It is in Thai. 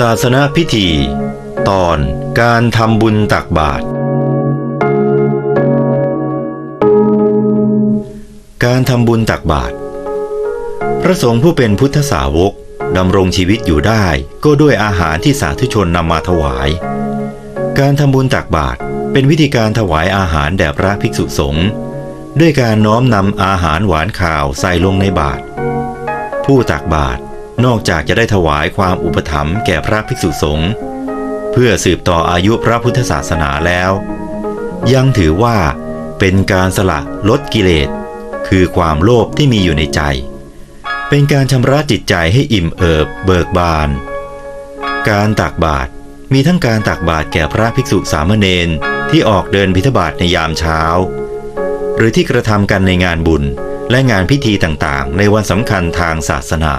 ศาสนาพิธี ตอนการทำบุญตักบาตรการทำบุญตักบาตรพระสงฆ์ผู้เป็นพุทธสาวกดำรงชีวิตอยู่ได้ก็ด้วยอาหารที่สาธุชนนำมาถวาย การทำบุญตักบาตรเป็นวิธีการถวายอาหารแด่พระภิกษุสงฆ์ด้วยการน้อมนำอาหารหวานข่าวใส่ลงในบาตรผู้ตักบาตร นอกจากจะได้ถวายความอุปถัมภ์แก่พระภิกษุสงฆ์เพื่อสืบต่ออายุพระพุทธศาสนาแล้ว ยังถือว่าเป็นการสละลดกิเลส คือความโลภที่มีอยู่ในใจ เป็นการชำระจิตใจให้อิ่มเอิบเบิกบาน การตักบาตรมีทั้งการตักบาตรแก่พระภิกษุสามเณรที่ออกเดินบิณฑบาตในยามเช้า หรือที่กระทำกันในงานบุญและงานพิธีต่างๆ ในวันสำคัญทางศาสนา